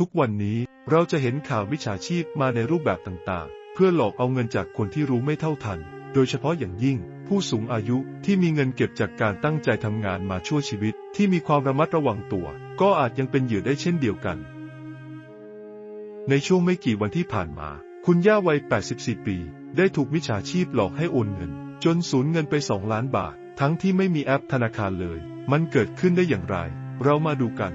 ทุกวันนี้เราจะเห็นข่าววิชาชีพมาในรูปแบบต่างๆ เพื่อหลอกเอาเงินจากคนที่รู้ไม่เท่าทัน โดยเฉพาะอย่างยิ่ง ผู้สูงอายุที่มีเงินเก็บจากการตั้งใจทำงานมาชั่วชีวิต ที่มีความระมัดระวังตัว ก็อาจยังเป็นเหยื่อได้เช่นเดียวกัน ในช่วงไม่กี่วันที่ผ่านมา คุณย่าวัย 84 ปี ได้ถูกมิจฉาชีพหลอกให้โอนเงิน จนสูญเงินไป 2 ล้านบาท ทั้งที่ไม่มีแอปธนาคารเลย มันเกิดขึ้นได้อย่างไร เรามาดูกัน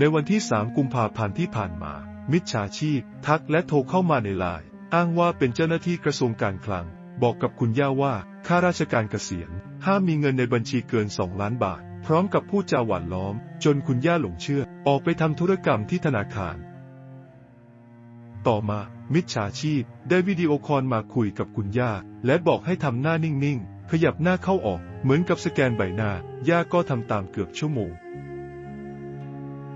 ในวันที่ 3 กุมภาพันธ์ที่ผ่านมา มิจฉาชีพ ทักและโทรเข้ามาในไลน์อ้างว่าเป็นเจ้าหน้าที่กระทรวงการคลัง บอกกับคุณย่าว่าข้าราชการเกษียณ ห้ามมีเงินในบัญชีเกิน 2 ล้านบาท พร้อมกับพูดจาหวานล้อม จนคุณย่าหลงเชื่อ ออกไปทำธุรกรรมที่ธนาคาร ต่อมา มิจฉาชีพ ได้วิดีโอคอลมาคุยกับคุณย่า และบอกให้ทำหน้านิ่งๆ ขยับหน้าเข้าออก เหมือนกับสแกนใบหน้า ย่าก็ทำตามเกือบชั่วโมง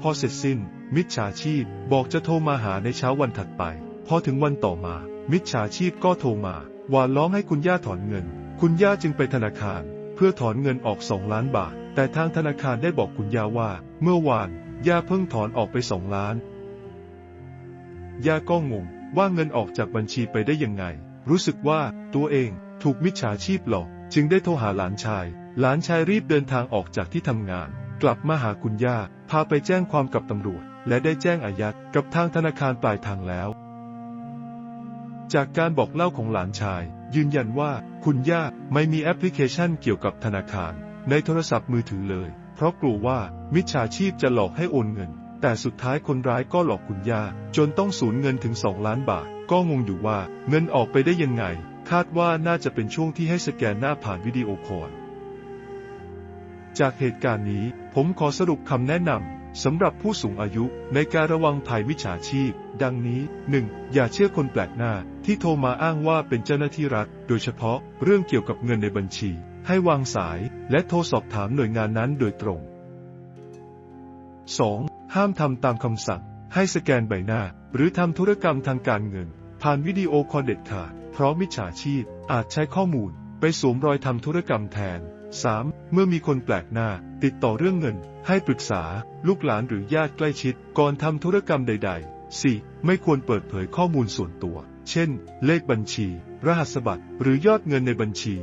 พอเสร็จสิ้น มิจฉาชีพบอกจะโทรมาหาในเช้าวันถัดไป พอถึงวันต่อมา มิจฉาชีพก็โทรมาหวานล้อมให้คุณย่าถอนเงิน คุณย่าจึงไปธนาคาร เพื่อถอนเงินออกสองล้านบาท แต่ทางธนาคารได้บอกคุณย่าว่า เมื่อวานย่าเพิ่งถอนออกไปสองล้าน ย่าก็งงว่าเงินออกจากบัญชีไปได้ยังไง รู้สึกว่าตัวเองถูกมิจฉาชีพหลอก จึงได้โทรหาหลานชาย หลานชายรีบเดินทางออกจากที่ทำงาน กลับมาหาคุณย่า พาไปแจ้งความกับตำรวจ และได้แจ้งอายัดกับทางธนาคารปลายทางแล้ว จากการบอกเล่าของหลานชาย ยืนยันว่าคุณย่าไม่มีแอปพลิเคชันเกี่ยวกับธนาคาร ในโทรศัพท์มือถือเลย เพราะกลัวว่ามิจฉาชีพจะหลอกให้โอนเงิน แต่สุดท้ายคนร้ายก็หลอกคุณย่า จนต้องสูญเงินถึง2ล้านบาท ก็งงอยู่ว่าเงินออกไปได้ยังไง คาดว่าน่าจะเป็นช่วงที่ให้สแกนหน้าผ่านวิดีโอคอล จากเหตุการณ์นี้ผมขอสรุปคำแนะนำสำหรับผู้สูงอายุในการระวังภัยมิจฉาชีพ ดังนี้ 1. อย่าเชื่อคนแปลกหน้าที่โทรมาอ้างว่าเป็นเจ้าหน้าที่รัฐ โดยเฉพาะเรื่องเกี่ยวกับเงินในบัญชี ให้วางสายและโทรสอบถามหน่วยงานนั้นโดยตรง 2. ห้ามทำตามคำสั่ง ให้สแกนใบหน้า หรือทำธุรกรรมทางการเงิน ผ่านวิดีโอคอลเด็ดขาดเพราะมิจฉาชีพอาจใช้ข้อมูลไปสวมรอยทำธุรกรรมแทน 3. เมื่อมีคนแปลกหน้า ติดต่อเรื่องเงิน ให้ปรึกษา ลูกหลานหรือญาติใกล้ชิด ก่อนทำธุรกรรมใด ๆ 4. ไม่ควรเปิดเผยข้อมูลส่วนตัว เช่น เลขบัญชี รหัสบัตร หรือยอดเงินในบัญชี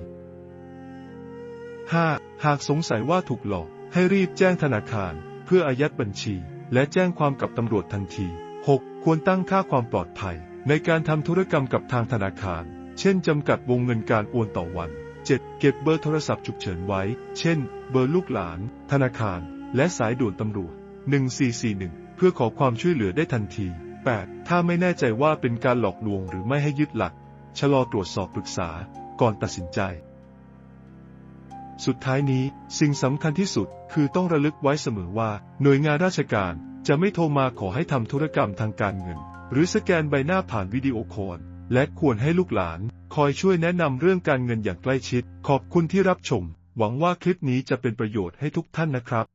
5. หากสงสัยว่าถูกหลอก ให้รีบแจ้งธนาคาร เพื่ออายัดบัญชี และแจ้งความกับตำรวจทันที 6. ควรตั้งค่าความปลอดภัย ในการทำธุรกรรมกับทางธนาคาร เช่นจำกัดวงเงินการโอนต่อวัน 7. เก็บเบอร์โทรศัพท์ฉุกเฉินไว้ เช่น เบอร์ลูกหลาน ธนาคาร และสายด่วนตำรวจ 1441 เพื่อขอความช่วยเหลือได้ทันที 8. ถ้าไม่แน่ใจว่าเป็นการหลอกลวงหรือไม่ให้ยึดหลัก ชะลอตรวจสอบปรึกษา ก่อนตัดสินใจ สุดท้ายนี้ สิ่งสำคัญที่สุดคือต้องระลึกไว้เสมอว่า หน่วยงานราชการจะไม่โทรมาขอให้ทำธุรกรรมทางการเงิน หรือสแกนใบหน้าผ่านวิดีโอคอล และควรให้ลูกหลานคอยช่วยแนะนำเรื่องการเงินอย่างใกล้ชิด ขอบคุณที่รับชม หวังว่าคลิปนี้จะเป็นประโยชน์ให้ทุกท่านนะครับ